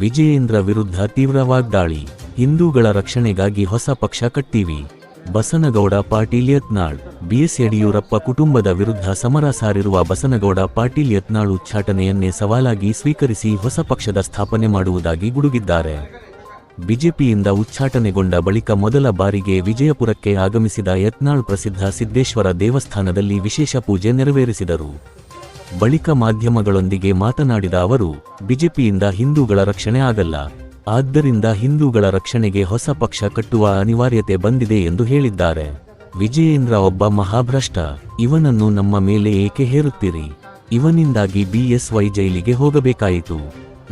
ವಿಜಯೇಂದ್ರ ವಿರುದ್ಧ ತೀವ್ರ ವಾಗ್ದಾಳಿ ಹಿಂದೂಗಳ ರಕ್ಷಣೆಗಾಗಿ ಹೊಸ ಪಕ್ಷ ಕಟ್ಟಿವಿ. ಬಸನಗೌಡ ಪಾಟೀಲ್ ಯತ್ನಾಳ್ ಬಿಎಸ್ ಯಡಿಯೂರಪ್ಪ ಕುಟುಂಬದ ವಿರುದ್ಧ ಸಮರ ಸಾರಿರುವ ಬಸನಗೌಡ ಪಾಟೀಲ್ ಯತ್ನಾಳ್ ಉಚ್ಚಾಟನೆಯನ್ನೇ ಸವಾಲಾಗಿ ಸ್ವೀಕರಿಸಿ ಹೊಸ ಪಕ್ಷದ ಸ್ಥಾಪನೆ ಮಾಡುವುದಾಗಿ ಗುಡುಗಿದ್ದಾರೆ. ಬಿಜೆಪಿಯಿಂದ ಉಚ್ಚಾಟನೆಗೊಂಡ ಬಳಿಕ ಮೊದಲ ಬಾರಿಗೆ ವಿಜಯಪುರಕ್ಕೆ ಆಗಮಿಸಿದ ಯತ್ನಾಳ್ ಪ್ರಸಿದ್ಧ ಸಿದ್ದೇಶ್ವರ ದೇವಸ್ಥಾನದಲ್ಲಿ ವಿಶೇಷ ಪೂಜೆ ನೆರವೇರಿಸಿದರು. ಬಳಿಕ ಮಾಧ್ಯಮಗಳೊಂದಿಗೆ ಮಾತನಾಡಿದ ಅವರು, ಬಿಜೆಪಿಯಿಂದ ಹಿಂದೂಗಳ ರಕ್ಷಣೆ ಆಗಲ್ಲ. ಆದ್ದರಿಂದ ಹಿಂದೂಗಳ ರಕ್ಷಣೆಗೆ ಹೊಸ ಪಕ್ಷ ಕಟ್ಟುವ ಅನಿವಾರ್ಯತೆ ಬಂದಿದೆ ಎಂದು ಹೇಳಿದ್ದಾರೆ. ವಿಜಯೇಂದ್ರ ಒಬ್ಬ ಮಹಾಭ್ರಷ್ಟ. ಇವನನ್ನು ನಮ್ಮ ಮೇಲೆ ಏಕೆ ಹೇರುತ್ತೀರಿ? ಇವನಿಂದಾಗಿ ಬಿಎಸ್ವೈ ಜೈಲಿಗೆ ಹೋಗಬೇಕಾಯಿತು.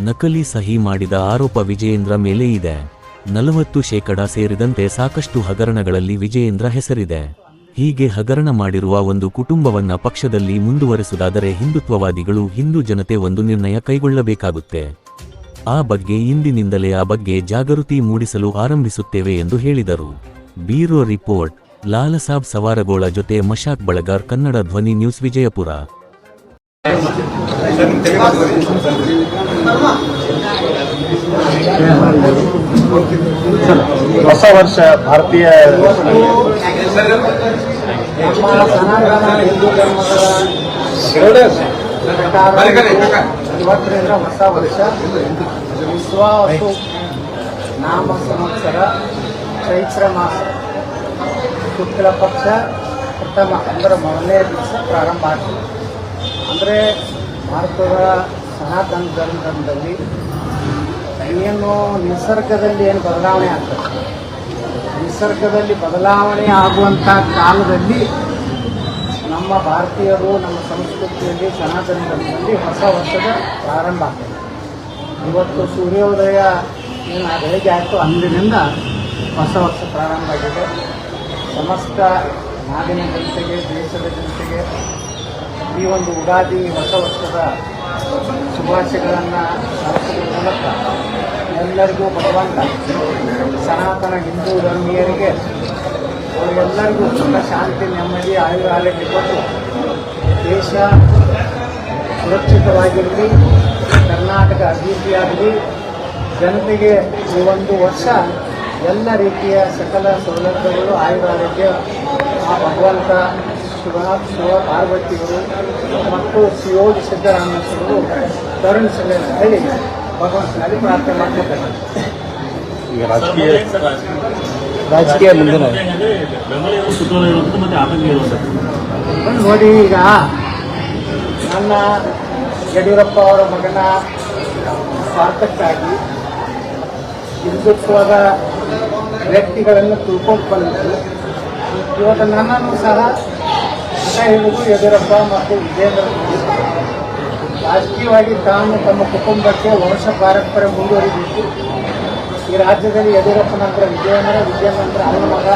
ನಕಲಿ ಸಹಿ ಮಾಡಿದ ಆರೋಪ ವಿಜಯೇಂದ್ರ ಮೇಲೆ ಇದೆ. ನಲವತ್ತು ಶೇಕಡ ಸೇರಿದಂತೆ ಸಾಕಷ್ಟು ಹಗರಣಗಳಲ್ಲಿ ವಿಜಯೇಂದ್ರ ಹೆಸರಿದೆ. ಹೀಗೆ ಹಗರಣ ಮಾಡಿರುವ ಒಂದು ಕುಟುಂಬವನ್ನ ಪಕ್ಷದಲ್ಲಿ ಮುಂದುವರೆಸುವುದಾದರೆ ಹಿಂದುತ್ವವಾದಿಗಳು ಹಿಂದೂ ಜನತೆ ಒಂದು ನಿರ್ಣಯ ಕೈಗೊಳ್ಳಬೇಕಾಗುತ್ತೆ. ಆ ಬಗ್ಗೆ ಇಂದಿನಿಂದಲೇ ಆ ಬಗ್ಗೆ ಜಾಗೃತಿ ಮೂಡಿಸಲು ಆರಂಭಿಸುತ್ತೇವೆ ಎಂದು ಹೇಳಿದರು. ಬ್ಯೂರೋ ರಿಪೋರ್ಟ್, ಲಾಲಸಾಬ್ ಸವಾರಗೋಳ ಜೊತೆ ಮಶಾಕ್ ಬಳಗಾರ್, ಕನ್ನಡ ಧ್ವನಿ ನ್ಯೂಸ್ ವಿಜಯಪುರ. ಹೊಸ ವರ್ಷ ಭಾರತೀಯ ಹೊಸ ವರ್ಷ ವಿಶ್ವಾಸು ನಾಮ ಸಂವತ್ಸರ ಚೈತ್ರ ಮಾಸ ಶುಕ್ಲ ಪಕ್ಷ ಪ್ರಥಮ ಅಂದರೆ ಮೊದಲನೇ ದಿವಸ ಪ್ರಾರಂಭ ಆಗ್ತದೆ. ಅಂದರೆ ಭಾರತದ ಸನಾತನ ಧರ್ಮದಲ್ಲಿ ಏನು ನಿಸರ್ಗದಲ್ಲಿ ಏನು ಬದಲಾವಣೆ ಆಗ್ತದೆ? ನಿಸರ್ಗದಲ್ಲಿ ಬದಲಾವಣೆ ಆಗುವಂಥ ಕಾಲದಲ್ಲಿ ನಮ್ಮ ಭಾರತೀಯರು, ನಮ್ಮ ಸಂಸ್ಕೃತಿಯಲ್ಲಿ ಸನಾತನ ಧರ್ಮದಲ್ಲಿ ಹೊಸ ವರ್ಷದ ಪ್ರಾರಂಭ ಆಗ್ತದೆ. ಇವತ್ತು ಸೂರ್ಯೋದಯ ಏನು ಬೆಳಗ್ಗೆ ಆಯಿತು ಅಂದಿನಿಂದ ಹೊಸ ವರ್ಷ ಪ್ರಾರಂಭ ಆಗಿದೆ. ಸಮಸ್ತ ನಾಡಿನ ಜನತೆಗೆ, ದೇಶದ ಜನತೆಗೆ ಈ ಒಂದು ಉಗಾದಿ ಹೊಸ ವರ್ಷದ ಶುಭಾಶಯಗಳನ್ನು ಮೂಲಕ ಎಲ್ಲರಿಗೂ ಭಗವಂತ, ಸನಾತನ ಹಿಂದೂ ಧರ್ಮೀಯರಿಗೆ ಅವರೆಲ್ಲರಿಗೂ ಸುಖ, ಶಾಂತಿ, ನೆಮ್ಮದಿ, ಆಯುರ ಆರೋಗ್ಯ ಕೊಟ್ಟು ದೇಶ ಸುರಕ್ಷಿತವಾಗಿರಲಿ, ಕರ್ನಾಟಕ ಅಭಿವೃದ್ಧಿಯಾಗಲಿ ಜನತೆಗೆ ಈ ಒಂದು ವರ್ಷ ಎಲ್ಲ ರೀತಿಯ ಸಕಲ ಸೌಲಭ್ಯಗಳು, ಆಯುರ ಆ ಭಗವಂತ, ಶಿವ ಶಿವ ಪಾರ್ವತಿಗಳು ಮತ್ತು ಶಿವೋಗಿ ಸಿದ್ದರಾಮೇಶ್ವರರು ಅಂತ ಹೇಳಿ ಈಗ ರಾಜಕೀಯ ರಾಜಕೀಯ ಮುಂದಿನ ನೋಡಿ ಈಗ. ನನ್ನ ಯಡಿಯೂರಪ್ಪ ಅವರ ಮಗನ ಸ್ವಾರ್ಥಕ್ಕಾಗಿ ಹಿಂದುತ್ವದ ವ್ಯಕ್ತಿಗಳನ್ನು ತಿಳ್ಕೊಂಡು ಬಂದು ಇವತ್ತು ನನ್ನನ್ನು ಸಹ ಹೇಳುವುದು ಯಡಿಯೂರಪ್ಪ ಮತ್ತು ವಿಜೇಂದ್ರ ರಾಜಕೀಯವಾಗಿ ತಾನು ತಮ್ಮ ಕುಟುಂಬಕ್ಕೆ ವಂಶ ಪಾರಂಪರ್ಯ ಮುಂದುವರಿದಿತ್ತು ಈ ರಾಜ್ಯದಲ್ಲಿ ಯಡಿಯೂರಪ್ಪ ನಂತರ ವಿಜಯನಗರ ವಿಜಯನಂತರ ನಂತರ ಅವನ ಮಗ,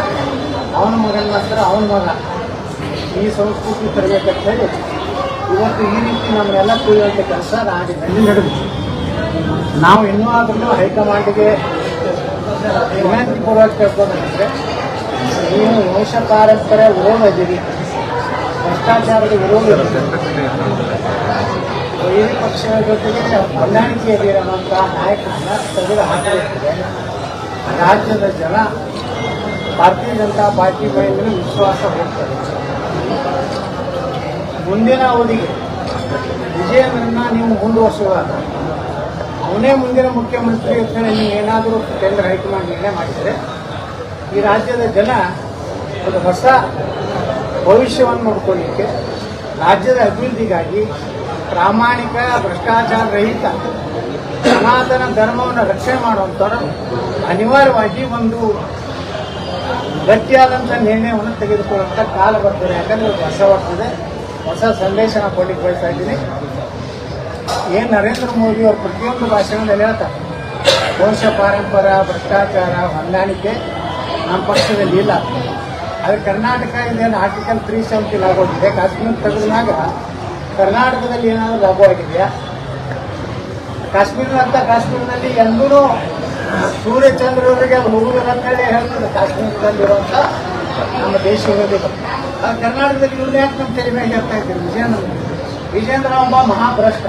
ಅವನ ಮಗನ ನಂತರ ಅವನ ಮಗ. ಈ ಸಂಸ್ಕೃತಿ ತರಬೇಕಂತ ಹೇಳಿ ಇವತ್ತು ಈ ರೀತಿ ನಮ್ಮನ್ನೆಲ್ಲ ತಿಳಿಯುವಂಥ ಕೆಲಸ ನಾಡಿನಲ್ಲಿ ನಡೆದಿದೆ. ನಾವು ಇನ್ನೂ ಆದ್ರೂ ಹೈಕಮಾಂಡ್ಗೆ ವಿನಂತಿಪೂರ್ವಕ ಕೇಳ್ಕೊಂಡ್ರೆ ನೀವು ವಂಶ ಪಾರಂಪರ್ಯ ಓದಿದ್ದೀರಿ ಭ್ರಷ್ಟಾಚಾರದ ವಿರೋಧ ಈ ಪಕ್ಷದ ಜೊತೆಗೆ ಹೊಂದಾಣಿಕೆ ಇದ್ದೀರಿ ಅನ್ನೋಂಥ ನಾಯಕರನ್ನ ತೆಗೆದು ಹಾಕಬೇಕಿದೆ ರಾಜ್ಯದ ಜನ ಭಾರತೀಯ ಜನತಾ ಪಾರ್ಟಿ ಮೇಲೆ ವಿಶ್ವಾಸ ಹೋಗ್ತದೆ ಮುಂದಿನ ಅವಧಿಗೆ ವಿಜಯನನ್ನ ನೀವು ಮುಂದುವರಿಸುವಾಗ ಅವನೇ ಮುಂದಿನ ಮುಖ್ಯಮಂತ್ರಿ ಅಂತ ಹೇಳಿ ನೀವು ಏನಾದರೂ ಕೇಂದ್ರ ಹೈಕಮಾಂಡ್ ನಿರ್ಣಯ ಮಾಡಿದರೆ ಈ ರಾಜ್ಯದ ಜನ ಒಂದು ಹೊಸ ಭವಿಷ್ಯವನ್ನು ನೋಡ್ಕೊಳ್ಳಿಕ್ಕೆ, ರಾಜ್ಯದ ಅಭಿವೃದ್ಧಿಗಾಗಿ ಪ್ರಾಮಾಣಿಕ, ಭ್ರಷ್ಟಾಚಾರ ರಹಿತ, ಸನಾತನ ಧರ್ಮವನ್ನು ರಕ್ಷಣೆ ಮಾಡುವಂಥವ್ರು ಅನಿವಾರ್ಯವಾಗಿ ಒಂದು ಗಟ್ಟಿಯಾದಂಥ ನಿರ್ಣಯವನ್ನು ತೆಗೆದುಕೊಳ್ಳುವಂಥ ಕಾಲ ಬರ್ತದೆ. ಯಾಕಂದ್ರೆ ಹೊಸ ಬರ್ತದೆ ಹೊಸ ಸಂದೇಶ ನಾನು ಕೊಡ್ಲಿಕ್ಕೆ ಬಯಸ್ತಾ ಇದ್ದೀನಿ. ಏನು ನರೇಂದ್ರ ಮೋದಿ ಅವರು ಪ್ರತಿಯೊಂದು ಭಾಷಣದಲ್ಲಿ ಹೇಳ್ತಾರೆ. ವಂಶ ಪಾರಂಪರ, ಭ್ರಷ್ಟಾಚಾರ, ಹೊಂದಾಣಿಕೆ ನಮ್ಮ ಪಕ್ಷದಲ್ಲಿ ಇಲ್ಲ. ಆದರೆ ಕರ್ನಾಟಕ ಇದೇನು ಆರ್ಟಿಕಲ್ ತ್ರೀ ಸೆವೆಂಟಿ ಲಾಗೋಗಿದೆ ಕಾಶ್ಮೀರ ತೆಗೆದಾಗ ಕರ್ನಾಟಕದಲ್ಲಿ ಏನಾದರೂ ಲಾಭ ಆಗಿದೆಯಾ ಕಾಶ್ಮೀರದಂಥ ಕಾಶ್ಮೀರದಲ್ಲಿ ಎಂದೂ ಸೂರ್ಯಚಂದ್ರವರಿಗೆ ಅದು ಹೋಗುವುದಿಲ್ಲ ಅಂತ ಹೇಳಿ ಹೇಳ್ತಾರೆ ಕಾಶ್ಮೀರದಲ್ಲಿರುವಂಥ ನಮ್ಮ ದೇಶದಲ್ಲಿ ಆ ಕರ್ನಾಟಕದಲ್ಲಿ ಇವ್ರು ಯಾಕೆ ನಮ್ಮ ತೆರೆ ಮೇಲೆ ಹೇಳ್ತಾ ಇದ್ದೀರಿ? ವಿಜೇಂದ್ರ ವಿಜೇಂದ್ರ ಒಬ್ಬ ಮಹಾಭ್ರಷ್ಟ.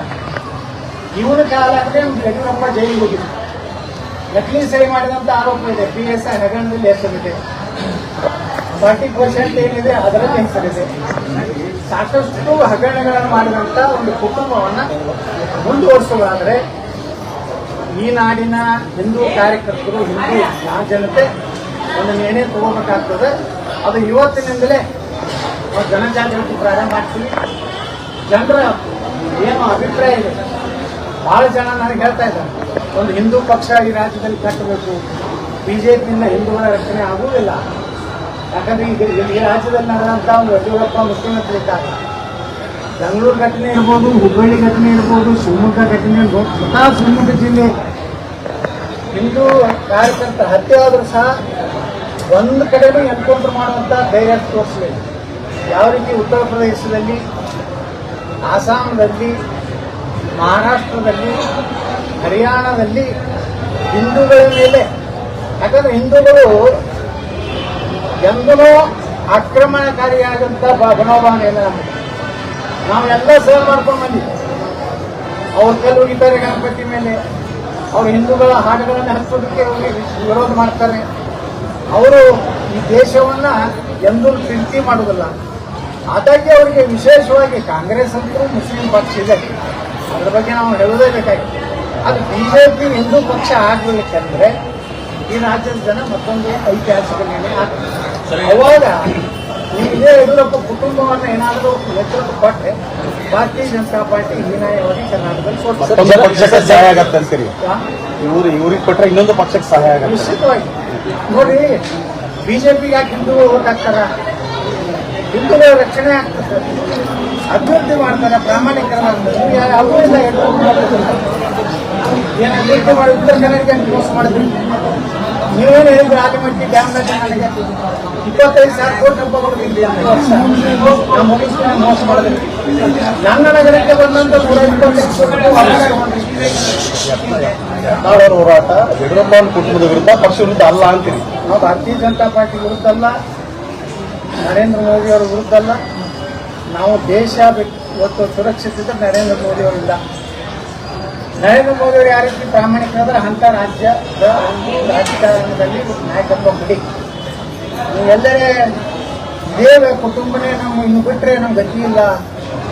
ಇವನ ಕಾಲ ಅಂದರೆ ಯಡಿಯೂರಪ್ಪ ಜೈಲಿಗೆ ಹೋಗಿದ್ರು. ನಕಲಿ ಸಹಿ ಮಾಡಿದಂಥ ಆರೋಪ ಇದೆ. ಪಿ ಎಸ್ ಐ ಹಗರಣದಲ್ಲಿ ಹೆಸರಿದೆ ಫಾರ್ಟಿ ಪರ್ಸೆಂಟ್ ಏನಿದೆ ಅದರಲ್ಲಿ ಹೆಸರಿದೆ ಸಾಕಷ್ಟು ಹಗರಣಗಳನ್ನು ಮಾಡಿದಂತ ಒಂದು ಕುಟುಂಬವನ್ನ ಮುಂದುವರಿಸೋದಾದ್ರೆ ಈ ನಾಡಿನ ಹಿಂದೂ ಕಾರ್ಯಕರ್ತರು, ಹಿಂದೂ ಜನತೆ ಒಂದು ನಿರ್ಣಯ ತಗೋಬೇಕಾಗ್ತದೆ. ಅದು ಇವತ್ತಿನಿಂದಲೇ ನಾವು ಜನಜಾಗೃತಿ ಪ್ರಾರಂಭ ಮಾಡ್ತೀವಿ. ಜನರ ಏನು ಅಭಿಪ್ರಾಯ ಇದೆ? ಬಹಳ ಜನ ನನಗೆ ಹೇಳ್ತಾ ಇದ್ದಾರೆ, ಒಂದು ಹಿಂದೂ ಪಕ್ಷ ಈ ರಾಜ್ಯದಲ್ಲಿ ಕಟ್ಟಬೇಕು ಬಿಜೆಪಿಯಿಂದ ಹಿಂದೂಗಳ ರಕ್ಷಣೆ ಆಗುವುದಿಲ್ಲ. ಯಾಕಂದ್ರೆ ಈಗ ಈ ರಾಜ್ಯದಲ್ಲಿ ನಡೆದಂತ ಒಂದು ಯಡಿಯೂರಪ್ಪ ಮುಖ್ಯಮಂತ್ರಿ ಇದ್ದಾರೆ. ಬೆಂಗಳೂರು ಘಟನೆ ಇರ್ಬೋದು, ಹುಬ್ಬಳ್ಳಿ ಘಟನೆ ಇರ್ಬೋದು, ಶಿವಮೊಗ್ಗ ಘಟನೆ ಇರ್ಬೋದು ಸ್ವತಃ ಶಿವಮೊಗ್ಗ ಜಿಲ್ಲೆ. ಹಿಂದೂ ಕಾರ್ಯಕರ್ತ ಹತ್ಯೆ ಆದರೂ ಸಹ ಒಂದು ಕಡೆನೂ ಎನ್ಕೌಂಟರ್ ಮಾಡುವಂಥ ಧೈರ್ಯ ತೋರಿಸಲಿಲ್ಲ. ಯಾವ ರೀತಿ ಉತ್ತರ ಪ್ರದೇಶದಲ್ಲಿ ಆಸಾಮದಲ್ಲಿ ಮಹಾರಾಷ್ಟ್ರದಲ್ಲಿ, ಹರಿಯಾಣದಲ್ಲಿ ಹಿಂದೂಗಳ ಮೇಲೆ, ಯಾಕಂದ್ರೆ ಹಿಂದೂಗಳು ಎಂದೂ ಆಕ್ರಮಣಕಾರಿಯಾದಂಥ ಮನೋಭಾವನೆ ಇಲ್ಲ ನಮಗೆ ನಾವೆಲ್ಲ ಸೇವೆ ಮಾಡ್ಕೊಂಡು ಬಂದಿದ್ದೀವಿ ಅವ್ರ ಕಲ್ಲು ಹೊಡಿತಾರೆ ಗಣಪತಿ ಮೇಲೆ. ಅವರು ಹಿಂದೂಗಳ ಹಾಡುಗಳನ್ನು ಹಚ್ಚೋದಕ್ಕೆ ವಿರೋಧ ಮಾಡ್ತಾರೆ. ಅವರು ಈ ದೇಶವನ್ನ ಎಂದೂ ಪ್ರೀತಿ ಮಾಡುವುದಿಲ್ಲ. ಅದಕ್ಕೆ ಅವರಿಗೆ ವಿಶೇಷವಾಗಿ ಕಾಂಗ್ರೆಸ್ ಅಂತೂ ಮುಸ್ಲಿಂ ಪಕ್ಷ ಇದೆ. ಅದ್ರ ಬಗ್ಗೆ ನಾವು ಹೇಳೋದೇ ಬೇಕಾಗಿತ್ತು. ಅದು ಬಿ ಜೆ ಪಿ ಹಿಂದೂ ಪಕ್ಷ ಆಗಬೇಕಂದ್ರೆ ಈ ರಾಜ್ಯದ ಜನ ಮತ್ತೊಂದು ಐತಿಹಾಸಿಕ ನಿರ್ಣಯ ಆಗ್ತದೆ. ಅವಾಗ ಇದೇ ಯಡಿಯೂರಪ್ಪ ಕುಟುಂಬವನ್ನು ಏನಾದರೂ ಎಚ್ಚರಿಕೆ ಕೊಟ್ಟರೆ ಭಾರತೀಯ ಜನತಾ ಪಾರ್ಟಿ ಹೀನಾಯವಾಗಿ ಕರ್ನಾಟಕದಲ್ಲಿ ಸಹಾಯ ಆಗತ್ತೆ ಅಂತೀರಿ? ಇವರು ಇವ್ರು ಇವ್ರಿಗೆ ಕೊಟ್ಟರೆ ಇನ್ನೊಂದು ಪಕ್ಷಕ್ಕೆ ಸಹಾಯ ಆಗತ್ತೆ. ನಿಶ್ಚಿತವಾಗಿ. ನೋಡಿ ಬಿಜೆಪಿಗೆ ಯಾಕೆ ಹಿಂದೂ ಓಟ್ ಹಾಕ್ತಾರ? ಹಿಂದೂಗಳ ರಕ್ಷಣೆ ಆಗ್ತದೆ. ಅಭಿವೃದ್ಧಿ ಮಾಡ್ತಾರೆ ಪ್ರಾಮಾಣಿಕರ ಯಾವುದೂ ಇಲ್ಲ ಅಭಿವೃದ್ಧಿ ಮಾಡಿ ಉತ್ತರ ಕನ್ನಡಕ್ಕೆ ಮೋಸ ಮಾಡಿದ್ರಿ? ನೀವೇನು ಹೇಳಿದ್ರು ಆಲಿಮಟ್ಟಿ ಡ್ಯಾಮ್ನಾಗ ನನಗೆ ಇಪ್ಪತ್ತೈದು ಸಾವಿರ ಕೋಟಿ ರೂಪಾಯಿ ಮುಗಿಸ್ಕೊಂಡು ಮೋಸ ಮಾಡಿದ್ರಿ ನನ್ನ ನಗರಕ್ಕೆ ಬಂದಂತ ನೂರ ಇಪ್ಪತ್ತೈದು ಕೋಟಿ ಹೋರಾಟ ಯಡಿಯೂರಪ್ಪನ ಕುಟುಂಬದ ವಿರುದ್ಧ ಪಕ್ಷ ವಿರುದ್ಧ ಅಲ್ಲ ಅಂತೀರಿ? ನಾವು ಭಾರತೀಯ ಜನತಾ ಪಾರ್ಟಿ ವಿರುದ್ಧ ಅಲ್ಲ ನರೇಂದ್ರ ಮೋದಿ ಅವರ ವಿರುದ್ಧ ಅಲ್ಲ. ನಾವು ದೇಶ ಇವತ್ತು ಸುರಕ್ಷಿತ ನರೇಂದ್ರ ಮೋದಿ ಅವರಿಂದ ನರೇಂದ್ರ ಮೋದಿ ಅವರು ಯಾವ ರೀತಿ ಪ್ರಾಮಾಣಿಕರಾದ್ರೆ ಅಂಥ ರಾಜ್ಯದ ರಾಜಕಾರಣದಲ್ಲಿ ನಾಯಕತ್ವ ಬಿಡಿ ಎಲ್ಲರೇ ಇದೇ ಕುಟುಂಬನೇ ನಮ್ಮ ಇನ್ನು ಬಿಟ್ಟರೆ ನಮ್ಗೆ ಗತಿ ಇಲ್ಲ.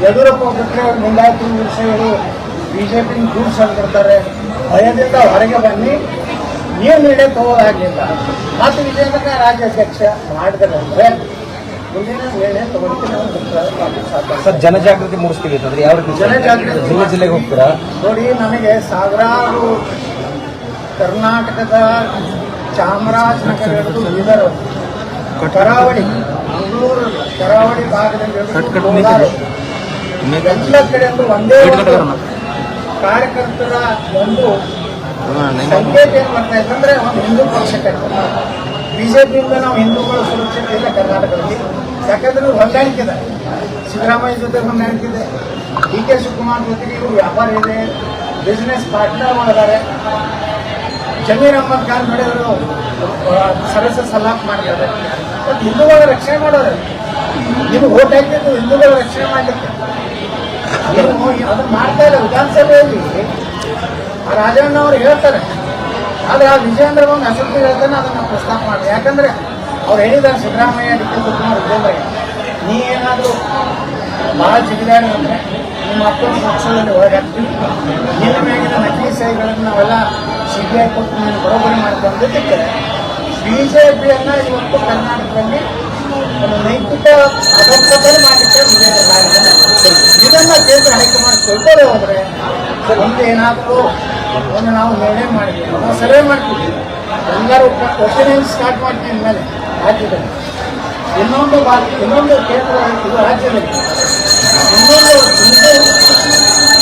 ಯಡಿಯೂರಪ್ಪ ಬಿಟ್ಟರೆ ಮುಂದಾಯ್ತು ವಿಷಯಗಳು ಬಿ ಜೆ ಪಿನ ದೂರ ಸರಿದಿರ್ತಾರೆ ಭಯದಿಂದ ಹೊರಗೆ ಬನ್ನಿ. ನೀವು ನೀಡೇ ತಗೋದಾಗಲಿಲ್ಲ ಮತ್ತು ವಿಜಯನಗರ ರಾಜ್ಯಾಧ್ಯಕ್ಷ ಮಾಡಿದ್ರೆ ಅಂದ್ರೆ ಸರ್ ಜನಜಾಗೃತಿ ಮೂಡಿಸ್ತೀವಿ ಅಂತಂದ್ರೆ ಯಾವ ರೀತಿ ಜನಜಾಗೃತಿ ಜಿಲ್ಲೆ ಜಿಲ್ಲೆಗೆ ಹೋಗ್ತೀರಾ? ನೋಡಿ ನನಗೆ ಸಾವಿರಾರು ಕರ್ನಾಟಕದ ಚಾಮರಾಜನಗರ ಹಿಡಿದು ಬೀದರ್ ಕರಾವಳಿ ಮಂಗಳೂರು ಕರಾವಳಿ ಭಾಗದಲ್ಲಿ ಎಲ್ಲ ಕಡೆ ಒಂದು ಕಾರ್ಯಕರ್ತರ ಒಂದು ಸಂಕೇತ ಏನ್ ಮಾಡ್ತಾ ಇತ್ತಂದ್ರೆ ಅಂದ್ರೆ ಒಂದು ಹಿಂದೂ ಪಕ್ಷಕ್ಕೆ. ಬಿಜೆಪಿಯಿಂದ ನಾವು ಹಿಂದೂಗಳು ಸುರಕ್ಷಿತ ಇಲ್ಲ ಕರ್ನಾಟಕದಲ್ಲಿ ಯಾಕಂದ್ರೆ ಹೊಂದಾಣಿಕೆ ಇದೆ. ಸಿದ್ದರಾಮಯ್ಯ ಜೊತೆ ಹೊಂದಾಣಿಕೆ ಇದೆ. ಡಿ ಕೆ ಶಿವಕುಮಾರ್ ಜೊತೆಗೆ ಇವರು ವ್ಯಾಪಾರ ಇದೆ. ಬಿಸ್ನೆಸ್ ಪಾರ್ಟ್ನರ್ ಮಾಡಿದ್ದಾರೆ ಜಮೀರ್ ಅಹಮದ್ ಖಾನ್ ನೋಡಿದ್ರು ಸರಸ ಸಲಾಪ್ ಮಾಡಿದ್ದಾರೆ ಮತ್ತು ಹಿಂದೂಗಳ ರಕ್ಷಣೆ ಮಾಡೋರು. ನೀವು ಓಟ್ ಹಾಕಿದ್ದು ಹಿಂದೂಗಳ ರಕ್ಷಣೆ ಮಾಡಲಿಕ್ಕೆ. ಅದನ್ನ ಮಾಡ್ತಾ ಇಲ್ಲ ವಿಧಾನಸಭೆಯಲ್ಲಿ. ರಾಜಣ್ಣ ಅವರು ಹೇಳ್ತಾರೆ. ಆದರೆ ಆ ವಿಜಯೇಂದ್ರ ಒಂದು ಅಸಂತಿ ಹೇಳ್ತಾನೆ ಅದನ್ನು ಪ್ರಸ್ತಾಪ ಮಾಡಿ ಯಾಕಂದ್ರೆ ಅವ್ರು ಹೇಳಿದ್ದಾರೆ ಸಿದ್ದರಾಮಯ್ಯ ಡಿ ಕೆ ವಿಜೇಂದ್ರ ನೀ ಏನಾದರೂ ಭಾಳ ಜಿಗಿದಾಡಿ ಅಂದರೆ ನಿಮ್ಮ ಅಪ್ಪನ ಪಕ್ಷದಲ್ಲಿ ಒಳಗಾಗ್ತೀವಿ ನಿನ್ನ ಮೇಲಿನ ನಕಲಿ ಸಹಿಗಳನ್ನು ನಾವೆಲ್ಲ ಸಿ ಬಿ ಐ ಕೊಟ್ಟು ನೀನು ಬರೋಬ್ಬರಿ ಮಾಡ್ಕೊಂಡಿದ್ದಕ್ಕೆ ಬಿ ಜೆ ಪಿಯನ್ನು ಇವತ್ತು ಕರ್ನಾಟಕದಲ್ಲಿ ಒಂದು ನೈತಿಕ ಅಭಿವೃದ್ಧಿ ಮಾಡಲಿಕ್ಕೆ ಇದನ್ನು ಕೇಂದ್ರ ಹೈಕಮಾಂಡ್ ಕೊಟ್ಟರೆ ಹೋದರೆ ಒಂದು ಏನಾದರೂ ಒಂದು ನಾವು ನಿರ್ಣಯ ಮಾಡಿದ್ವಿ ನಾವು ಸರ್ವೆ ಮಾಡ್ತೀವಿ ಎಲ್ಲರೂ ಒಪಿನಿಯನ್ ಸ್ಟಾರ್ಟ್ ಮಾಡ್ತೀವಿ ಮೇಲೆ ರಾಜ್ಯದಲ್ಲಿ. ಇನ್ನೊಂದು ಇನ್ನೊಂದು ಕ್ಷೇತ್ರ ಇದು ರಾಜ್ಯದಲ್ಲಿ. ಇನ್ನೊಂದು ಹಿಂದೂ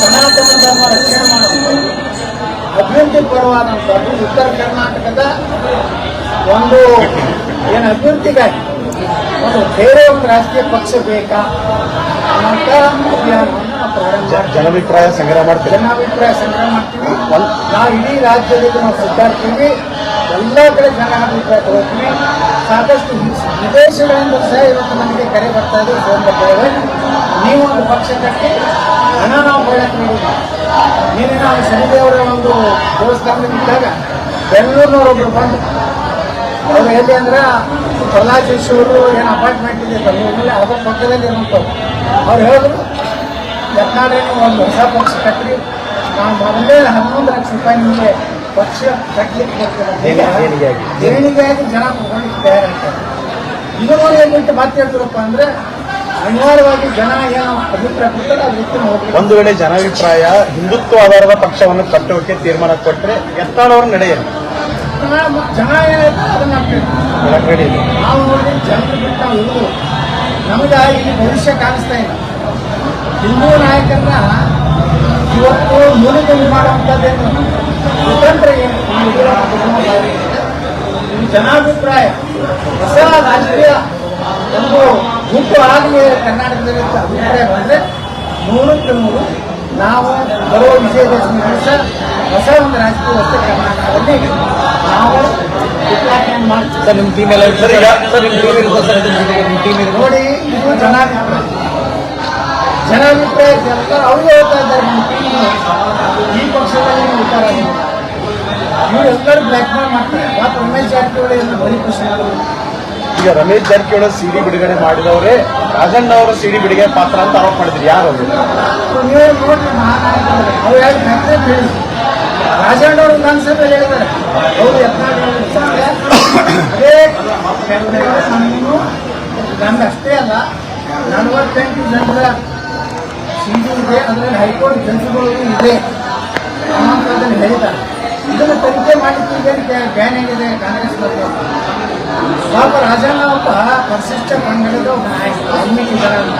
ಸನಾತನ ಧರ್ಮ ರಕ್ಷಣೆ ಮಾಡೋದು ಅಭಿವೃದ್ಧಿ ಪರವಾದಂಥದ್ದು ಉತ್ತರ ಕರ್ನಾಟಕದ ಒಂದು ಏನು ಅಭಿವೃದ್ಧಿಗಾಗಿ. ಒಂದು ಬೇರೆ ಒಂದು ರಾಜಕೀಯ ಪಕ್ಷ ಬೇಕಾ ಅನ್ನೋಂಥ ಅಭಿಯಾನವನ್ನು ನಾವು ಪ್ರಾರಂಭ. ಜನಾಭಿಪ್ರಾಯ ಸಂಗ್ರಹ ಮಾಡ್ತೀವಿ ಜನಾಭಿಪ್ರಾಯ ಸಂಗ್ರಹ ಮಾಡ್ತೀವಿ. ನಾವು ಇಡೀ ರಾಜ್ಯದಲ್ಲಿ ನಾವು ಸುತ್ತಾಡ್ತೀವಿ ಎಲ್ಲ ಕಡೆ ಜನಾಭಿಪ್ರಾಯ ತಗೋತೀವಿ. ಸಾಕಷ್ಟು ವಿದೇಶಗಳಿಂದ ಸಹ ಇವತ್ತು ನಮಗೆ ಕರೆ ಬರ್ತಾ ಇದೆ, ಫೋನ್ ಬರ್ತಾ ಇದೆ. ನೀವು ಒಂದು ಪಕ್ಷ ಕಟ್ಟಿ ಹಣ ನಾವು ಬೆಳಕು ನೀಡಿ ನೀನೇ ನಾವು ಶನಿದೇವರ ಒಂದು ದೇವಸ್ಥಾನದಲ್ಲಿದ್ದಾಗ ಬೆಂಗಳೂರಿನವರೊಬ್ಬರು ಬಂದು ಅವರು ಎಲ್ಲಿ ಅಂದ್ರೆ ಪ್ರಹ್ಲಾದ್ ಜೋಶಿ ಏನು ಅಪಾರ್ಟ್ಮೆಂಟ್ ಇದೆ ಬೆಂಗಳೂರಲ್ಲಿ ಅದ್ರ ಪಕ್ಕದಲ್ಲಿ ಇರುವಂಥವ್ರು ಅವ್ರು. ಹೇಳಿದ್ರು ಯತ್ನಾಡೇ ನೀವು ಒಂದು ಹೊಸ ಪಕ್ಷ ಕಟ್ಟಿರಿ ನಾವು ಮೊದಲೇ ಹನ್ನೊಂದು ಲಕ್ಷ ರೂಪಾಯಿ ನಿಮಗೆ ಪಕ್ಷ ಕಟ್ಟಲಿಕ್ಕೆ ದೇಣಿಗೆ- ದೇಣಿಗೆಯಾಗಿ. ಜನ ತಗೊಂಡಿಕ್ಕೆ ತಯಾರಾಗ್ತಾರೆ. ಬಿಟ್ಟು ಮತ್ತೆ ಹೇಳ್ತಾರಪ್ಪ ಅಂದ್ರೆ ಅನಿವಾರ್ಯವಾಗಿ ಜನ ಏನು ಅಭಿಪ್ರಾಯ ಕೊಡ್ತಾರೆ ಅದು ರೀತಿ ಹೋಗ್ಬೇಕು ಒಂದು ವೇಳೆ ಜನಾಭಿಪ್ರಾಯ ಹಿಂದುತ್ವ ಆಧಾರದ ಪಕ್ಷವನ್ನು ಕಟ್ಟೋಕೆ ತೀರ್ಮಾನ ಕೊಟ್ಟರೆ ಎತ್ತಾಳವರು ನಡೆಯಲ್ಲ ಜನ- ಏನಾಯ್ತು ಅದನ್ನ ನಾವು ನೋಡಿ ಜನರು ಬಿಟ್ಟು ನಾವು ಇರುವುದು ನಮಗೆ ಇಲ್ಲಿ ಭವಿಷ್ಯ ಕಾಣಿಸ್ತಾ ಇಲ್ಲ. ಹಿಂದೂ ನಾಯಕರನ್ನ ಇವತ್ತು ಮೂಲದಲ್ಲಿ ಮಾಡುವಂಥದ್ದೇನು ಸ್ವತಂತ್ರ ಏನು ಜನಾಭಿಪ್ರಾಯ. ಹೊಸ ರಾಜಕೀಯ ಒಂದು ಗುಂಪು ಆಗಲಿ ಕರ್ನಾಟಕದಲ್ಲಿ ಅಭಿಪ್ರಾಯ ಬಂದರೆ ನೂರಕ್ಕೆ ನೂರು ನಾವು ಬರೋ ವಿಜಯದಶಮಿ ದಿವಸ ಹೊಸ ಒಂದು ರಾಜಕೀಯ ವ್ಯವಸ್ಥೆ ಕರ್ನಾಟಕದಲ್ಲಿ ನಾವು ಸರ್ ನಿಮ್ಮ ಟೀಮ್ ಎಲ್ಲ ಸರ್ ನಿಮ್ಮ ಟೀಮ್ ಇರುತ್ತೆ ಸರ್ ನಿಮ್ಮ ಟೀಮ್ ಇರುತ್ತೆ ನೋಡಿ ಇದು ಜನಾಭಿಪ್ರಾಯ. ಜನಾಭಿಪ್ರಾಯ ಅವರು ಅವ್ರಿಗೆ ಹೇಳ್ತಾ ಇದ್ದಾರೆ ನಮ್ಮ ಟೀಮ್ ಈ ಪಕ್ಷದಲ್ಲಿ ನೀವು ಉತ್ತರ ಇವರೆಲ್ಲರೂ ಬ್ಲ್ಯಾಕ್ ಮೇಲ್ ಮಾಡ್ತಾರೆ. ಮತ್ತು ಉಮೇಶ್ ಜಾರಕಿಹೊಳಿ ಎಂದು ಬರೀ ಖುಷಿ ಈಗ ರಮೇಶ್ ಜಾರಕಿಹೊಳಿ ಸಿಡಿ ಬಿಡುಗಡೆ ಮಾಡಿದವರೇ ರಾಜಣ್ಣ ಅವರ ಸಿಡಿ ಬಿಡುಗಡೆ ಪಾತ್ರ ಅಂತ ಆರೋಪ ಮಾಡಿದ್ರು. ಯಾರು ಅವರು? ನೀವೇ ನೋಡ್ರಿ ಮಹಾನಾಯಕರು. ಅವ್ರು ಯಾರು ಹೇಳಿ ರಾಜಣ್ಣ ಅವರು ವಿಧಾನಸಭೆಯಲ್ಲಿ ಹೇಳಿದ್ದಾರೆ. ಅವರು ಯತ್ನಾಳ್ ಅಷ್ಟೇ ಅಲ್ಲ ನಲವತ್ತೆಂಟು ಜನರ ಸಿಡಿ ಇದೆ. ಅದರಲ್ಲಿ ಹೈಕೋರ್ಟ್ ಜಡ್ಜ್ಗಳು ಇದೆ. ಅನ್ನೋಂಥದ್ದನ್ನು ಹೇಳಿದ್ದಾರೆ. ಇದನ್ನು ತನಿಖೆ ಮಾಡಲಿಕ್ಕೆ ಈಗ ಬ್ಯಾನ್ ಆಗಿದೆ ಕಾಂಗ್ರೆಸ್ ಪಾಪ ರಾಜಣ್ಣ ಒಬ್ಬ ಪರಿಶಿಷ್ಟ ಪಂಗಡದ ಒಬ್ಬ ನಾಯಕ, ವಾಲ್ಮೀಕಿ ಜನ ಅಂತ.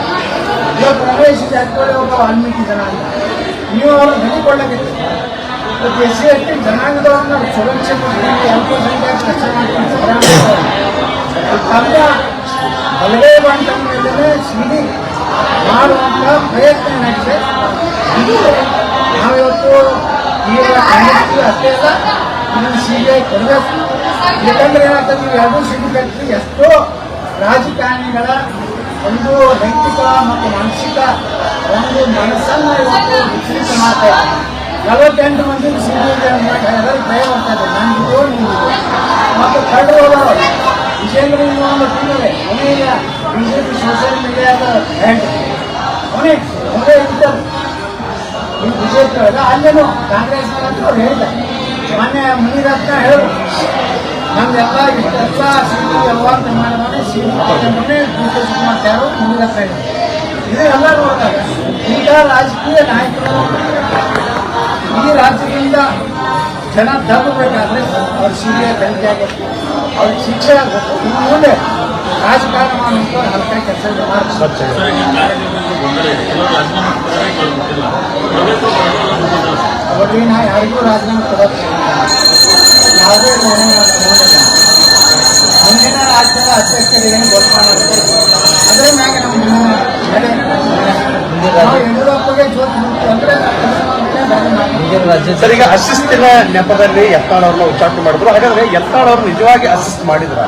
ಇವತ್ತು ರಮೇಶ್ ಜಾರಕಿಹೊಳಿ ಒಬ್ಬ ವಾಲ್ಮೀಕಿ ಜನ ಅಂತ. ನೀವು ಅವ್ರನ್ನ ಬಲಿಕೊಳ್ಳಬೇಕು ಮತ್ತು ಎಸ್ ಸಿ ಎಸ್ ಟಿ ಜನಾಂಗದವ್ರನ್ನ ಸುರಕ್ಷೆ ಕೊಡ್ತೀವಿ ಅಲ್ಪಸಂಖ್ಯಾತ ಕಷ್ಟ ಮಾಡ್ಕೊಂಡು ಸಿದ್ದರಾಮಯ್ಯ ತಮ್ಮ ಸಿಡಿ ಮಾಡುವಂಥ ಪ್ರಯತ್ನ ನಡೆಸಿದೆ ನಾವಿವತ್ತು ಈಗ ಇದನ್ನು ಸಿ ಬಿ ಐ ಕೊಡಬೇಕು ಏಕೆಂದ್ರೆ ಏನಾಗ್ತದೆ ನೀವು ಎರಡೂ ಸಿಡಿ ಎಷ್ಟೋ ರಾಜಕಾರಣಿಗಳ ಒಂದು ನೈತಿಕ ಮತ್ತು ಮಾನಸಿಕ ಒಂದು ಮನಸ್ಸನ್ನು ವಿಚಲಿತ ಮಾಡ್ತಾ ಇದೆ ನಲವತ್ತೆಂಟು ಮಂದಿ ಸಿ ಬಿ ಐ ಭಯ ಮಾಡ್ತಾ ನಾನು ನಿಂದಿದೋ ಮತ್ತು ಹೋದವರು ವಿಜೇಂದ್ರ ಒಂದು ತಿಂಗಳೇ ಕೊನೆಯ ಬಿ ಜೆ ಪಿ ಸೋಷಿಯಲ್ ಮೀಡಿಯಾದ ಕೊನೆ ಇದ್ದರು ಈ ಒಳಗೆ ಅಲ್ಲೇನು ಕಾಂಗ್ರೆಸ್ ಅವ್ರು ಹೇಳಿದ್ದಾರೆ ಮೊನ್ನೆ ಮುನಿರತ್ನ ಹೇಳು. ನಮ್ದೆಲ್ಲ ಇಷ್ಟೆಲ್ಲ ಮಾಡಿ ಎಲ್ಲ ಮೊನ್ನೆ ಡಿ ಕೆ ಶಿವಕುಮಾರ್ ಯಾರು ಮುನಿರತ್ನ ಇದು ಎಲ್ಲರೂ ನೋಡಿದಾಗ ಈಗ ರಾಜಕೀಯ ನಾಯಕರು ಈ ರಾಜ್ಯದಿಂದ ಜನ ತಗೋಬೇಕಾದ್ರೆ ಅವ್ರ ಸಿರಿಯ ತನಿಖೆ ಆಗಬೇಕು ಅವ್ರಿಗೆ ಶಿಕ್ಷೆ ಆಗಬೇಕು ಮುಂದೆ ರಾಜಕಾರಣ ಮಾಡುವಂಥ ಹಲ್ಕ ಕೆಲಸ ಅವರಿಗೆ ನಾ ಯಾರಿಗೂ ರಾಜೀನಾಮೆ ಕೊಡೋದು ಯಾವುದೇ. ಮುಂದಿನ ರಾಜ್ಯದ ಅಧ್ಯಕ್ಷರಿಗೆ ಏನು ಗೊತ್ತು ಮಾಡೋದು ಅದರ ಮ್ಯಾಗ ನಮ್ಮ ನಾವು ಯಡಿಯೂರಪ್ಪಗೆ ಜೋತ್ ಮುಟ್ಟು ಅಂದ್ರೆ ಸರ್ ಈಗ ಅಸಿಸ್ತಿನ ನೆಪದಲ್ಲಿ ಯತ್ನಾಳ್ ಅವ್ರನ್ನ ಉಚ್ಚಾಟನೆ ಮಾಡಿದ್ರು. ಹಾಗಾದ್ರೆ ಯತ್ನಾಳ್ ಅವ್ರು ನಿಜವಾಗಿ ಅಸಿಸ್ಟ್ ಮಾಡಿದ್ರ?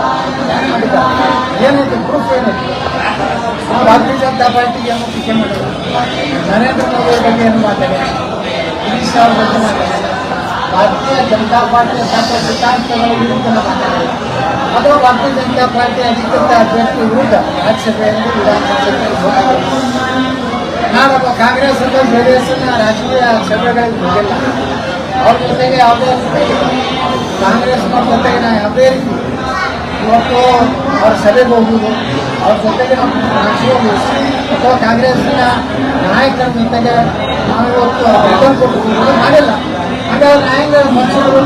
ಏನೈತೆ ಪ್ರೂಫ್ ಏನೈತೆ ನಾವು ಭಾರತೀಯ ಜನತಾ ಪಾರ್ಟಿಗೆ ಏನು ಟೀಕೆ ಮಾಡಿದ್ರು ನರೇಂದ್ರ ಮೋದಿ ಅವ್ರ ಬಗ್ಗೆ ಏನು ಮಾತಾಡಿಲ್ಲ ಅಮಿತ್ ಶಾ ಅವ್ರ ಬಗ್ಗೆ ಮಾತಾಡಿಲ್ಲ ಭಾರತೀಯ ಜನತಾ ಪಾರ್ಟಿಯ ತತ್ವ ಸಿದ್ಧಾಂತಗಳ ವಿರುದ್ಧ ಮಾತಾಡಿಲ್ಲ ಅಥವಾ ಭಾರತೀಯ ಜನತಾ ಪಾರ್ಟಿ ಅಧಿಕೃತ ಅಭ್ಯರ್ಥಿ ವಿರುದ್ಧ ರಾಜ್ಯಸಭೆಯಲ್ಲಿ ವಿಧಾನಸಭೆಯಲ್ಲಿ ಹೋರಾಡಿಲ್ಲ. ನಾನೊಬ್ಬ ಕಾಂಗ್ರೆಸ್ ಮತ್ತು ಜೆ ಡಿ ಎಸ್ನ ರಾಜಕೀಯ ಸಭೆಗಳಿಗೆ ಹೋಗಿಲ್ಲ ಅವ್ರ ಜೊತೆಗೆ ಯಾವುದೇ ರೀತಿ ಕಾಂಗ್ರೆಸ್ನ ಜೊತೆಗೆ ನಾ ಯಾವುದೇ ರೀತಿ ಇವತ್ತು ಅವ್ರ ಸಭೆಗೆ ಹೋಗುವುದು. ಅವ್ರ ಜೊತೆಗೆ ನಾವು ಅಥವಾ ಕಾಂಗ್ರೆಸ್ನ ನಾಯಕರ ಜೊತೆಗೆ ನಾವು ಇವತ್ತು ರಿಟರ್ನ್ ಕೊಟ್ಟು ಮಾಡಿಲ್ಲ. ಹಾಗಾದ್ರೆ ನ್ಯಾಯಾಂಗ ಮನುಷ್ಯರು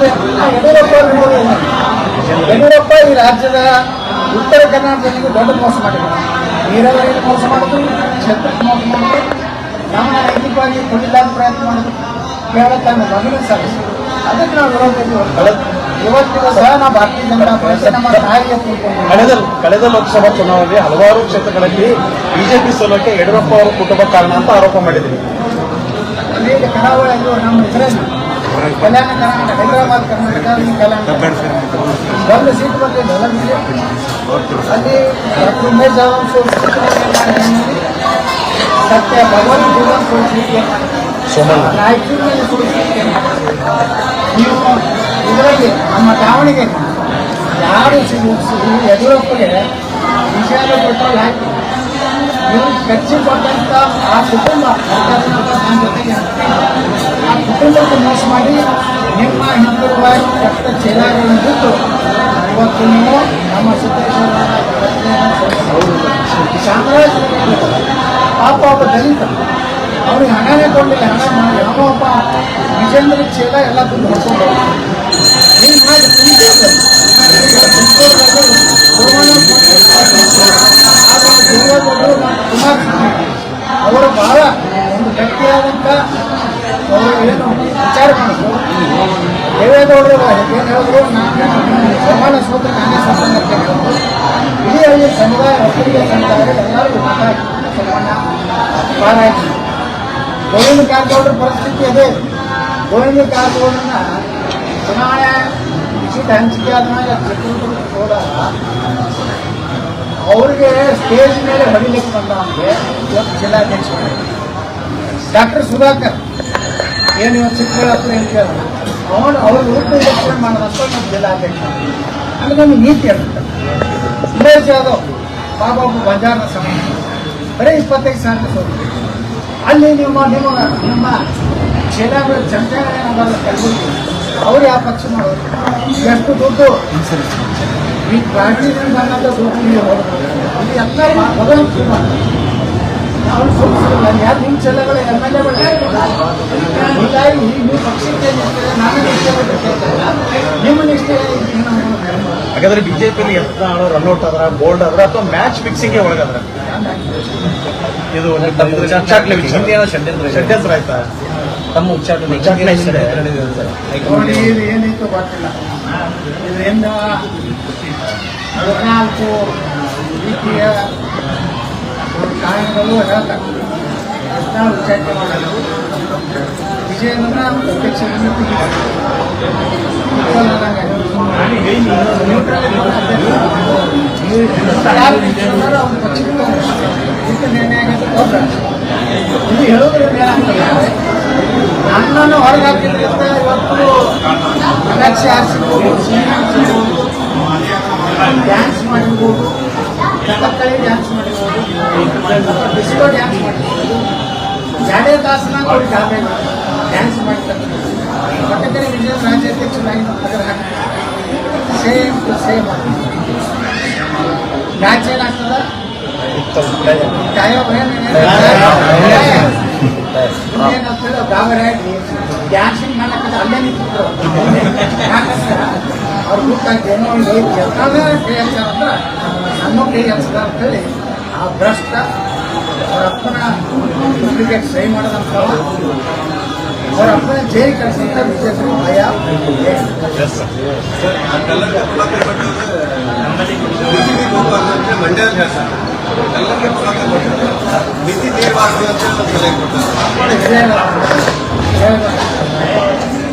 ಯಡಿಯೂರಪ್ಪ. ಯಡಿಯೂರಪ್ಪ ಈ ರಾಜ್ಯದ ಉತ್ತರ ಕರ್ನಾಟಕದಲ್ಲಿ ದೊಡ್ಡ ಮೋಸ ಮಾಡಿದ್ದಾರೆ ನೀರಾವರಿಯಲ್ಲಿ ಮೋಸ ಮಾಡಿದ್ರು. ಕ್ಷೇತ್ರಕ್ಕೆ ಮೋಸ ಮಾಡಿದ್ರು ನಮ್ಮ ನೈತಿಕವಾಗಿ ಕುಡಿಲಾದ ಪ್ರಯತ್ನ ಮಾಡಿದ್ರು. ಕೇವಲ ತನ್ನ ಮಗನ ಸಾಧಿಸಿದ್ರು ಅದಕ್ಕೆ ನಾವು ಕಳೆದ ಇವತ್ತಿಗೂ ಸಹ ನಾವು ಭಾರತೀಯ ಜನತಾ ಪಾರ್ಟಿ ನಮ್ಮ ತಾಯಿಗೆ ಕೂತ್ಕೊಂಡು ಕಳೆದ ಕಳೆದ ಲೋಕಸಭಾ ಚುನಾವಣೆಯಲ್ಲಿ ಹಲವಾರು ಕ್ಷೇತ್ರಗಳಲ್ಲಿ ಬಿಜೆಪಿ ಸೋಲಕ್ಕೆ ಯಡಿಯೂರಪ್ಪ ಅವರ ಕುಟುಂಬ ಕಾರಣ ಅಂತ ಆರೋಪ ಮಾಡಿದ್ರು ಈಗ ಕರಾವಳಿಯಲ್ಲೂ ನಮ್ಮ ಹೆಸರೇನು ಕಲ್ಯಾಣ ಕರ್ನಾಟಕ ಹೈದರಾಬಾದ್ ಕರ್ನಾಟಕ ಈ ಕಲ್ಯಾಣ ಒಂದು ಸೀಟ್ ಬಂದಿದೆ ಅಲ್ಲ ಡಾಕ್ಟರ್ ಉಮೇಶ್ ಸತ್ಯ ಭಗವಂತ ಸೋಮಣ್ಣ. ನೀವು ಇದರಲ್ಲಿ ನಮ್ಮ ದಾವಣಗೆರೆ ಯಾರು ಯಡಿಯೂರಪ್ಪಗೆ ವಿಷಯದ ಪೆಟ್ರೋಲ್ ಹಾಕಿ ಇವರು ಖರ್ಚು ಕೊಟ್ಟಂತ ಆ ಕುಟುಂಬ ಆ ಕುಟುಂಬಕ್ಕೆ ಮೋಸ ಮಾಡಿ, ನಿಮ್ಮ ಹಿಂದಿರುವ ರಕ್ತ ಚೇಲಾಗಳನ್ನು ಬಿಟ್ಟು ಇವತ್ತು ನೀವು ನಮ್ಮ ಸಿದ್ದೇಶ್ವರ ಪಾಪ ಒಬ್ಬ ದಲಿತ ಅವ್ರಿಗೆ ಹಣನೇ ಕೊಡಲಿಲ್ಲ, ಹಣ ಮಾಡಿ ಅವನು ಒಬ್ಬ ವಿಜೇಂದ್ರ ಚೀಲ ಎಲ್ಲ ದುಡ್ಡು ಹೊಡ್ಕೊಂಡು ಅವರು ಬಹಳ ಒಂದು ಗಟ್ಟಿಯಾದಂಥ ಅವರು ಏನು ವಿಚಾರ ಮಾಡಿದ್ರು ದೇವೇಗೌಡರು ಏನು ಹೇಳಿದ್ರು ನಾನು ಸಮಾನ ಸೋತ್ರ ನಾನೇ ಸಂಬಂಧ ಇಡೀ ಹಳ್ಳಿ ಸಮುದಾಯ ಒಕ್ಕಲಿಗ ಸಮುದಾಯ ಎಲ್ಲರಿಗೂ ಮಾತಾಡಿ ಸಮಾನ ಪಾರಾಯ್ತು ಗೋವಿಂದ ಕಾರಜೋಳರ ಪರಿಸ್ಥಿತಿ ಅದೇ. ಗೋವಿಂದ ಕಾರಜೋಳರನ್ನ ಚುನಾವಣೆ ಸೀಟ್ ಹಂಚಿಕೆ ಆದ್ಮೇಲೆ ಕೂಡ ಅವ್ರಿಗೆ ಸ್ಟೇಜ್ ಮೇಲೆ ಹೊಡಿಲಿಕ್ಕೆ ಬಂದವನಿಗೆ ಇವತ್ತು ಜಿಲ್ಲಾಧ್ಯಕ್ಷ ಡಾಕ್ಟರ್ ಸುಧಾಕರ್, ಏನು ಇವತ್ತು ಚಿಕ್ಕಬಳ್ಳಾಪುರ ಅಂತ ಕೇಳಿದ್ರು. ಅವನು ಅವ್ರು ಹುಟ್ಟು ಎಲೆಕ್ಷನ್ ಮಾಡೋದಂತ ನಮ್ಮ ಜಿಲ್ಲಾಧ್ಯಕ್ಷ. ಅಂದ್ರೆ ನಮ್ಗೆ ನೀತಿ ಅಂತ ಸುರೇಶ್ ಯಾದವ್ ಬಾಬಾಬು ಬಜಾರ್ನ ಸಂಬಂಧ ಬರೀ ಇಪ್ಪತ್ತೈದು ಸಾವಿರ ಸೋತಿದೆ ಅಲ್ಲಿ ನಿಮ್ಮ ನಿಮ್ಮ ನಿಮ್ಮ ಜಿಲ್ಲಾಗಳು ಜನತೆ ಕಲಬುರಗಿ. ಅವ್ರು ಯಾವ ಪಕ್ಷ ಮಾಡೋದು ಎಷ್ಟು ದುಡ್ಡು? ಈ ಪಾರ್ಟಿಯಿಂದ ಬಂದಂಥ ದುಡ್ಡು ನೀವು ಎಲ್ಲ ಭಗವಂತ ಅವ್ರು ಸೋಲಿಸಿಲ್ಲ ಯಾರು ನಿಮ್ಮ ಚೆಲ್ಲಗಳ ಎಂ ಎಲ್ ಎಗಳು? ಹೀಗಾಗಿ ನೀವು ಪಕ್ಷಕ್ಕೆ ನಾನು ನಿಷ್ಠೆ ನಿಮ್ಮ ನಿಷ್ಠೆ ಏನು ಅನ್ನೋದು ಹಾಗಾದ್ರೆ ಬಿಜೆಪಿಲಿ ಎತ್ತ ರನ್ಔಟ್ ಆದ್ರ ಬೋಲ್ಡ್ ಆದ್ರ ಅಥವಾ ಮ್ಯಾಚ್ ಫಿಕ್ಸಿಂಗ್ ಒಳಗಾದ್ರ? ಇದು ಚರ್ಚಾ ಹಿಂದೆ ಏನೋ ಷಡ್ಯಂತ್ರ ಷಡ್ಯಂತ್ರ ಆಯ್ತಾ? ತಮ್ಮ ಉಚ್ಚಾಟನೆ ಏನಿತ್ತು ಗೊತ್ತಿಲ್ಲ. ಇದರಿಂದ ಹದಿನಾಲ್ಕು ರೀತಿಯ ಕಾರಣಗಳು ಹೇಳ್ತಾರೆ ವಿಚಾರಣೆ ಮಾಡಲು ವಿಜಯನನ್ನ ಇದು ಹೇಳೋದ್ರಿಂದ ನನ್ನನ್ನು ಹೊರಗೆ ಹಾಕಿದ್ರಿಂದ ಇವತ್ತು ಅಧ್ಯಕ್ಷ ಆರಿಸಿರ್ಬೋದು ಡ್ಯಾನ್ಸ್ ಮಾಡಿರ್ಬೋದು ಕಥಕ್ಕಳಿ ಡ್ಯಾನ್ಸ್ ಮಾಡಿರ್ಬೋದು ಡಿಸ್ಕೋ ಡ್ಯಾನ್ಸ್ ಮಾಡಿರ್ಬೋದು ಜಾಡೆ ದಾಸನ ಅವ್ರಿಗೆ ಜಾಬೆ ಡ್ಯಾನ್ಸ್ ಮಾಡ್ತಾರೆ ಪಟ್ಟಕರಿ ವಿಜಯ ರಾಜ್ಯಾಧ್ಯಕ್ಷರಾಗಿ ಅದರ ಸೇಮ್ ಟು ಸೇಮ್. ಮ್ಯಾಚ್ ಏನಾಗ್ತದ ಡ್ಯಾನ್ಸಿಂಗ್ ಮಾಡಕ್ಕೆ ಅಲ್ಲೇ ನಿಂತಿದ್ರು ಅವ್ರು ಗೊತ್ತಾಗ್ತದೆ ಏನೋ ಒಂದು ಐತಿ ಎಲ್ಲಾನೇ ಕೈ ಹಚ್ಚಾರ ಅಂದ್ರೆ ನಮ್ಮ ಕೈ ಹಚ್ಚದ ಅಂತೇಳಿ ಆ ಭ್ರಷ್ಟ ಅವ್ರ ಅಪ್ಪನ ಡೂಪ್ಲಿಕೇಟ್ ಸಹಿ ಮಾಡೋದಂತ ಅವ್ರ ಅಪ್ಪನ ಜೈಲ್ ಕಳಿಸಿದ ಬಿಜೆಪಿ ಭಯ ಸರ್ ಮಿತಿ ನೀಡಬಾರ್ದು ಅಂತ ಸಲಹೆ ಕೊಡ್ತಾರೆ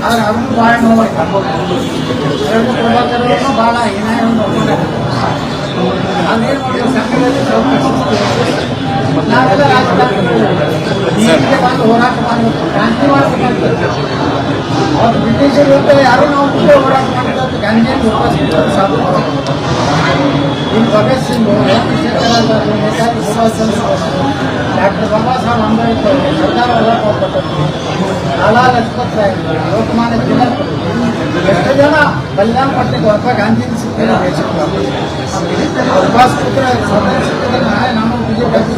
ಆದ್ರೆ ಅವ್ರನ್ನು ಭಾಳ ನೋವು ಪ್ರಭಾಕರನ್ನು ಭಾಳ ಹೀನಾಯವನ್ನು ನೋಡ್ಕೊಂಡಾರೆ ಅದೇನು ಮಾಡಿದ್ರು ಸಂಘದಲ್ಲಿ ಸ್ವಲ್ಪ ನಾವೆಲ್ಲ ರಾಜಕಾರಣಿಗಳು ನೀರಿಗೆ ಬಂದು ಹೋರಾಟ ಮಾಡಬೇಕು ಕ್ರಾಂತಿ ಮಾಡಬೇಕು ಅವ್ರು ಬ್ರಿಟಿಷರ ವಿರುದ್ಧ ಯಾರು ನಾವು ಮುಂದೆ ಹೋರಾಟ ಮಾಡಬೇಕು ಗಾಂಧಿಯನ್ನು ವಾಪಸ್ ಸಾಕು ಇನ್ನು ಭಗತ್ ಸಿಂಗ್ ನೇತಾಜಿ ಸುಭಾಷ್ ಚಂದ್ರ ಬೋಸ್ ಡಾಕ್ಟರ್ ಬಾಬಾ ಸಾಹೇಬ್ ಅಂಬೇಡ್ಕರ್ ಸರ್ದಾರ್ ವಲ್ಲಭಾಯ್ ಪಟೇಲ್ ಲಾಲಾ ಲಜಪತ್ ರಾಯ್ ಲೋಕಮಾನ್ಯ ತಿಲಕ್ ಎಷ್ಟು ಜನ ಬಲಿದಾನ ಪಟ್ಟಿದ್ದು ಅಥವಾ ಗಾಂಧಿ ಸಿಕ್ಕಿಲ್ಲ ದೇಶಕ್ಕೆ ವಾಪಸ್ ಕೂತ್ರೆ ಸ್ವಾತಂತ್ರ್ಯ ಸಿಕ್ಕಿದ್ರೆ ನಾಳೆ ನಮ್ಮ ಬಿಜೆಪಿ